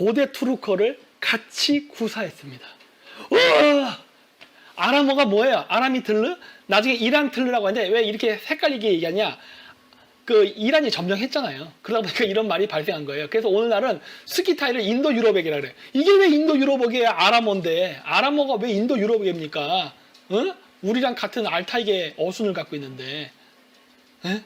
고대 투르커를 같이 구사했습니다. 아람어가 뭐예요? 아람이 틀르? 나중에 이란 틀르라고 하는데 왜 이렇게 헷갈리게 얘기하냐? 그 이란이 점령했잖아요. 그러다 보니까 이런 말이 발생한 거예요. 그래서 오늘날은 스키타이를 인도 유럽어계라 그래. 이게 왜 인도 유럽어계 아람어인데 아람어가 왜 인도 유럽어계입니까? 응? 우리랑 같은 알타이계 어순을 갖고 있는데 에?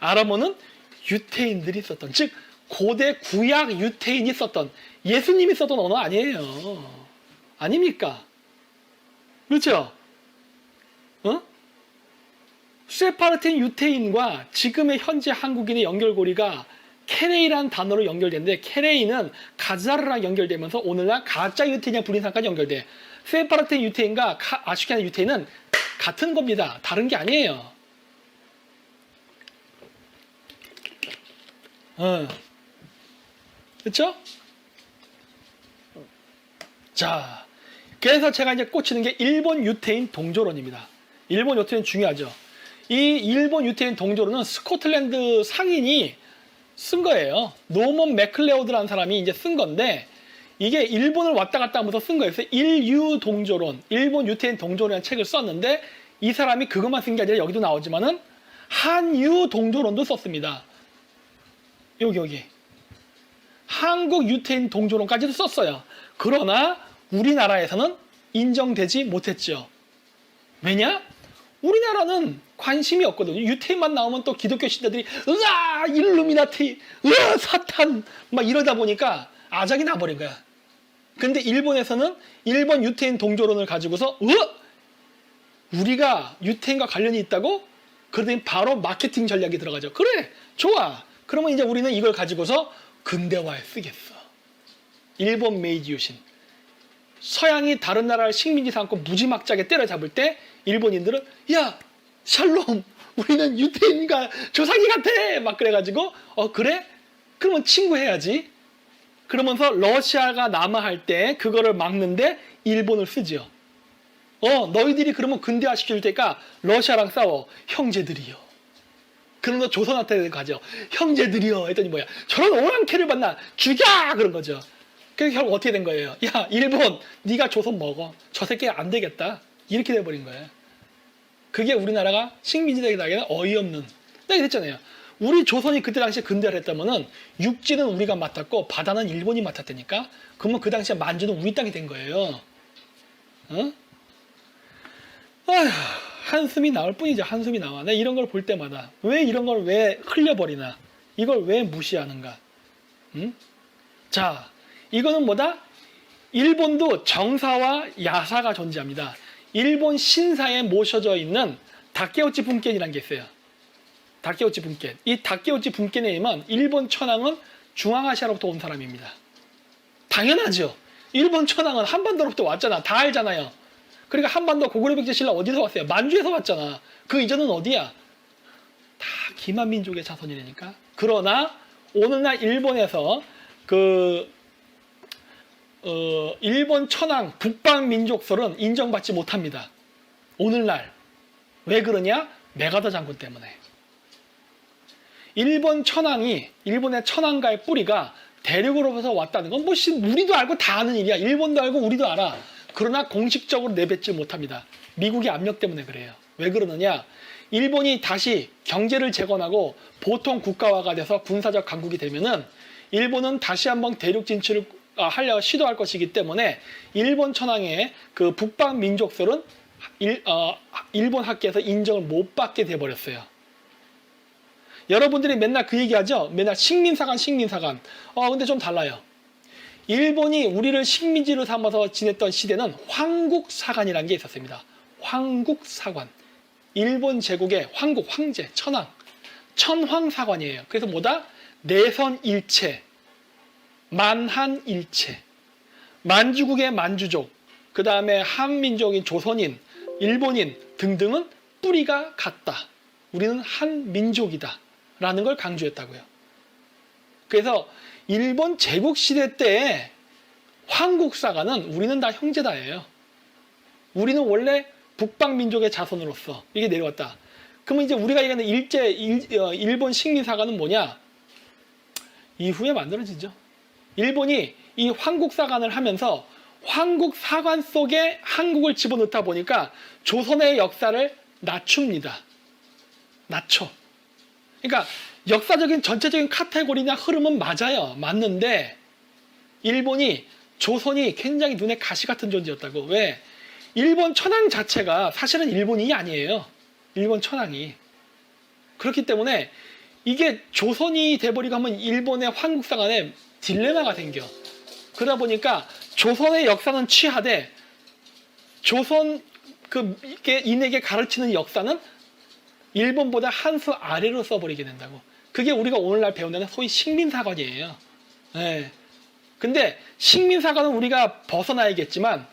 아람어는 유태인들이 썼던 즉 고대 구약 유태인이 썼던 예수님이 썼던 언어 아니에요. 아닙니까? 그렇죠? 어? 세파르틴 유태인과 지금의 현재 한국인의 연결고리가 케레이라는 단어로 연결되는데 케레이는 가자르랑 연결되면서 오늘날 가짜 유태인이랑 불인상까지 연결돼. 세파르틴 유태인과 카- 아슈케나 유태인은 같은 겁니다. 다른 게 아니에요. 어. 그렇죠? 자, 그래서 제가 이제 꽂히는 게 일본 유태인 동조론입니다. 일본 유태인 중요하죠. 이 일본 유태인 동조론은 스코틀랜드 상인이 쓴 거예요. 노먼 맥클레오드라는 사람이 이제 쓴 건데 이게 일본을 왔다 갔다 하면서 쓴 거예요. 그래서 일유 동조론, 일본 유태인 동조론이라는 책을 썼는데 이 사람이 그것만 쓴 게 아니라 여기도 나오지만은 한유 동조론도 썼습니다. 여기 여기. 한국 유태인 동조론까지도 썼어요. 그러나 우리나라에서는 인정되지 못했죠. 왜냐? 우리나라는 관심이 없거든요. 유태인만 나오면 또 기독교 신자들이 으아 일루미나티, 으아 사탄 막 이러다 보니까 아작이 나버린 거야. 근데 일본에서는 일본 유태인 동조론을 가지고서 으 우리가 유태인과 관련이 있다고? 그러더니 바로 마케팅 전략이 들어가죠. 그래, 좋아. 그러면 이제 우리는 이걸 가지고서 근대화에 쓰겠어. 일본 메이지 유신. 서양이 다른 나라를 식민지 삼고 무지막지하게 때려잡을 때 일본인들은 야 샬롬 우리는 유태인과 조상이 같아! 막 그래가지고 어 그래? 그러면 친구해야지. 그러면서 러시아가 남하할 때 그거를 막는데 일본을 쓰지요. 어 너희들이 그러면 근대화 시킬 테니까 러시아랑 싸워. 형제들이요 그러면서 조선한테 가죠 형제들이요 했더니 뭐야 저런 오랑캐를 만나 죽여 그런 거죠 그래서 결국 어떻게 된 거예요? 야, 일본, 네가 조선 먹어. 저 새끼 안 되겠다. 이렇게 돼버린 거예요. 그게 우리나라가 식민지대에다기는 어이없는. 내가 그랬잖아요. 우리 조선이 그때 당시에 근대화를 했다면은 육지는 우리가 맡았고 바다는 일본이 맡았다니까. 그러면 그 당시에 만주는 우리 땅이 된 거예요. 어? 아휴, 한숨이 나올 뿐이죠. 한숨이 나와. 내가 이런 걸 볼 때마다 왜 이런 걸 왜 흘려버리나? 이걸 왜 무시하는가? 응? 자, 이거는 뭐다? 일본도 정사와 야사가 존재합니다. 일본 신사에 모셔져 있는 다케오치 분켄이라는 게 있어요. 다케오치 분켄. 이 다케오치 분켄에 의하면 일본 천황은 중앙아시아로부터 온 사람입니다. 당연하죠. 일본 천황은 한반도로부터 왔잖아. 다 알잖아요. 그러니까 한반도 고구려 백제 신라 어디서 왔어요? 만주에서 왔잖아. 그 이전은 어디야? 다 기만민족의 자손이라니까. 그러나 오늘날 일본에서 그 어, 일본 천황 북방 민족설은 인정받지 못합니다. 오늘날 왜 그러냐? 메가더 장군 때문에. 일본 천황이 일본의 천황가의 뿌리가 대륙으로부터 왔다는 건 뭐 우리도 알고 다 아는 일이야. 일본도 알고 우리도 알아. 그러나 공식적으로 내뱉지 못합니다. 미국의 압력 때문에 그래요. 왜 그러느냐? 일본이 다시 경제를 재건하고 보통 국가화가 돼서 군사적 강국이 되면은 일본은 다시 한번 대륙 진출을 아, 하려 시도할 것이기 때문에 일본 천황의 그 북방 민족설은 일, 어, 일본 학계에서 인정을 못 받게 돼 버렸어요. 여러분들이 맨날 그 얘기하죠. 맨날 식민사관, 식민사관. 어, 근데 좀 달라요. 일본이 우리를 식민지로 삼아서 지냈던 시대는 황국사관이라는 게 있었습니다. 황국사관. 일본 제국의 황국, 황제, 천황. 천황사관이에요. 그래서 뭐다? 내선일체. 만한일체. 만주국의 만주족. 그 다음에 한민족인 조선인, 일본인 등등은 뿌리가 같다. 우리는 한 민족이다. 라는 걸 강조했다고요. 그래서 일본 제국 시대 때 황국사가는 우리는 다 형제다예요. 우리는 원래 북방 민족의 자손으로서 이게 내려왔다. 그러면 이제 우리가 얘기하는 일제 일, 어, 일본 식민사가는 뭐냐? 이후에 만들어지죠. 일본이 이 황국사관을 하면서 황국 사관 속에 한국을 집어넣다 보니까 조선의 역사를 낮춥니다. 낮춰. 그러니까 역사적인 전체적인 카테고리나 흐름은 맞아요. 맞는데 일본이 조선이 굉장히 눈에 가시 같은 존재였다고. 왜? 일본 천황 자체가 사실은 일본인이 아니에요. 일본 천황이. 그렇기 때문에 이게 조선이 돼버리고 하면 일본의 황국사관에 딜레마가 생겨. 그러다 보니까 조선의 역사는 취하되 조선 그 이게 인에게 가르치는 역사는 일본보다 한 수 아래로 써버리게 된다고. 그게 우리가 오늘날 배운다는 소위 식민사관이에요. 예. 근데 식민사관은 우리가 벗어나야겠지만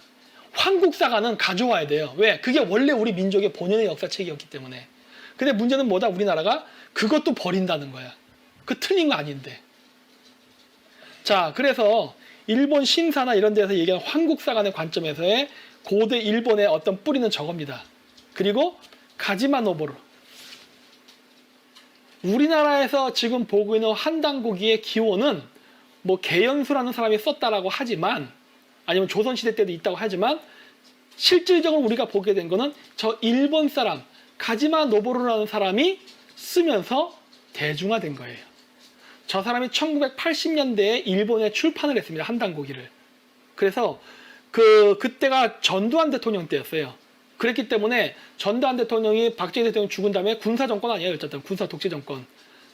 황국사관은 가져와야 돼요. 왜? 그게 원래 우리 민족의 본연의 역사책이었기 때문에. 근데 문제는 뭐다? 우리나라가 그것도 버린다는 거야. 그 틀린 거 아닌데. 자, 그래서 일본 신사나 이런 데서 얘기하는 황국사관의 관점에서의 고대 일본의 어떤 뿌리는 저겁니다. 그리고 가지마 노보루. 우리나라에서 지금 보고 있는 한당고기의 기원은 뭐 개연수라는 사람이 썼다라고 하지만 아니면 조선시대 때도 있다고 하지만 실질적으로 우리가 보게 된 거는 저 일본 사람 가지마 노보루라는 사람이 쓰면서 대중화된 거예요. 저 사람이 1980년대에 일본에 출판을 했습니다. 한당고기를. 그래서 그 그때가 전두환 대통령 때였어요. 그랬기 때문에 전두환 대통령이 박정희 대통령 죽은 다음에 군사 정권 아니에요. 어쨌든 군사 독재 정권.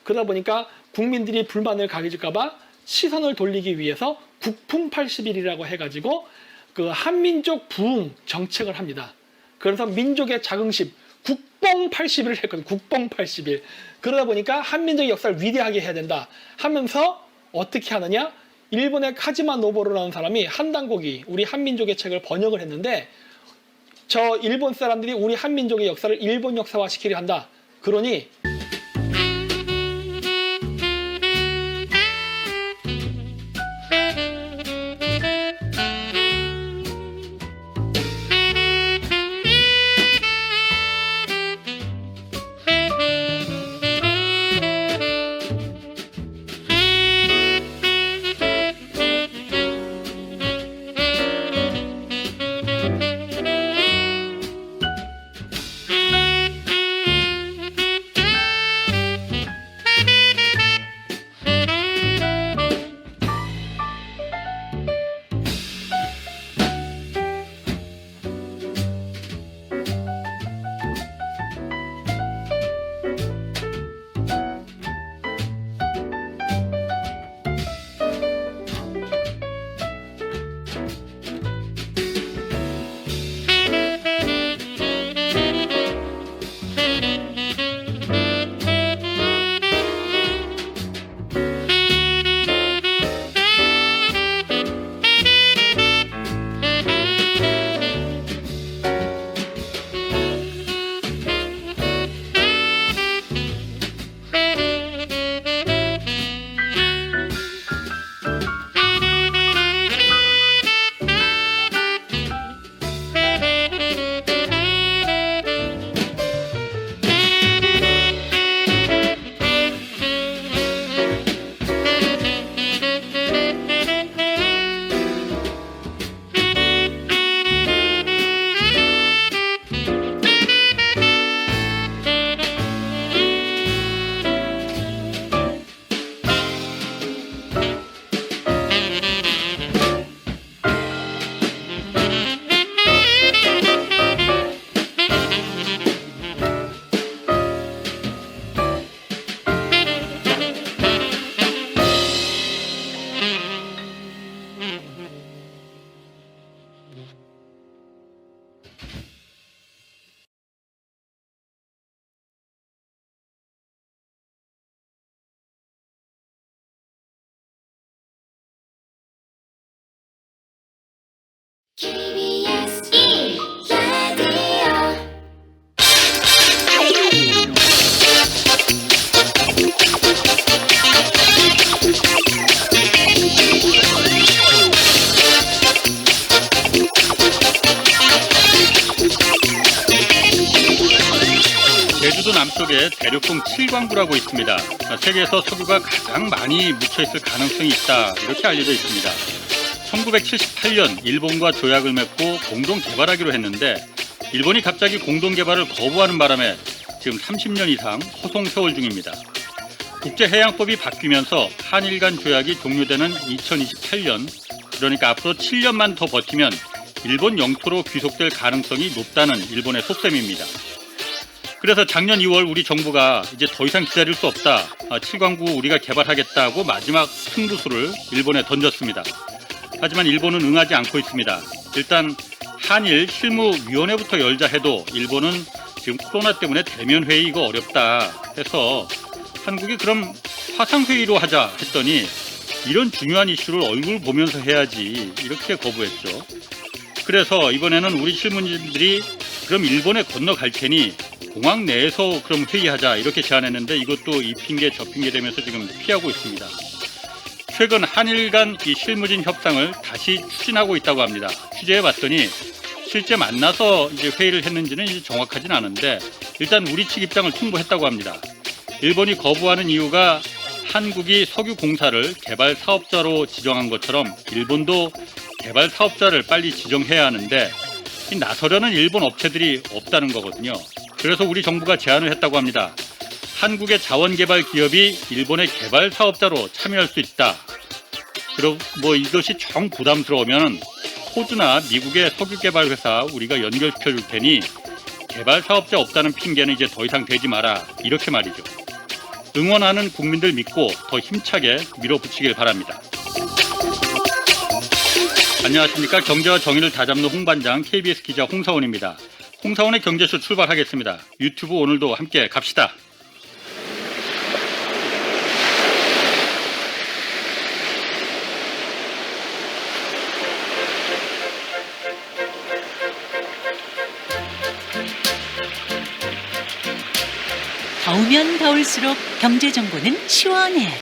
그러다 보니까 국민들이 불만을 가해질까봐 시선을 돌리기 위해서 국풍 80일이라고 해가지고 그 한민족 부흥 정책을 합니다. 그래서 민족의 자긍심 국뽕 80일을 했거든요. 국뽕 80일. 그러다 보니까 한민족의 역사를 위대하게 해야 된다 하면서 어떻게 하느냐? 일본의 카지마 노보루라는 사람이 한당고기 우리 한민족의 책을 번역을 했는데 저 일본 사람들이 우리 한민족의 역사를 일본 역사화 시키려 한다. 그러니 KBS 1 라디오 제주도 남 남쪽에 대륙동 7광구라고 있습니다. 세계에서 석유가 가장 많이 묻혀 있을 가능성이 있다 이렇게 알려져 있습니다. 1978년 일본과 조약을 맺고 공동 개발하기로 했는데 일본이 갑자기 공동 개발을 거부하는 바람에 지금 30년 이상 소송 세월 중입니다. 국제해양법이 바뀌면서 한일 간 조약이 종료되는 2028년 그러니까 앞으로 7년만 더 버티면 일본 영토로 귀속될 가능성이 높다는 일본의 속셈입니다. 그래서 작년 2월 우리 정부가 이제 더 이상 기다릴 수 없다. 아, 7광구 우리가 개발하겠다고 마지막 승부수를 일본에 던졌습니다. 하지만 일본은 응하지 않고 있습니다. 일단 한일 실무위원회부터 열자 해도 일본은 지금 코로나 때문에 대면 회의 이거 어렵다 해서 한국이 그럼 화상 회의로 하자 했더니 이런 중요한 이슈를 얼굴 보면서 해야지 이렇게 거부했죠. 그래서 이번에는 우리 실무진들이 그럼 일본에 건너갈 테니 공항 내에서 그럼 회의하자 이렇게 제안했는데 이것도 이 핑계 저 핑계 되면서 지금 피하고 있습니다. 최근 한일 간 이 실무진 협상을 다시 추진하고 있다고 합니다. 취재해 봤더니 실제 만나서 이제 회의를 했는지는 이제 정확하진 않은데 일단 우리 측 입장을 통보했다고 합니다. 일본이 거부하는 이유가 한국이 석유 공사를 개발 사업자로 지정한 것처럼 일본도 개발 사업자를 빨리 지정해야 하는데 이 나서려는 일본 업체들이 없다는 거거든요. 그래서 우리 정부가 제안을 했다고 합니다. 한국의 자원개발 기업이 일본의 개발 사업자로 참여할 수 있다. 그리고 뭐 이것이 정 부담스러우면 호주나 미국의 석유 개발 회사 우리가 연결시켜 줄 테니 개발 사업자 없다는 핑계는 이제 더 이상 되지 마라. 이렇게 말이죠. 응원하는 국민들 믿고 더 힘차게 밀어붙이길 바랍니다. 안녕하십니까. 경제와 정의를 다잡는 홍반장 KBS 기자 홍사원입니다. 홍사원의 경제쇼 출발하겠습니다. 유튜브 오늘도 함께 갑시다. 더우면 더울수록 경제 정보는 시원해.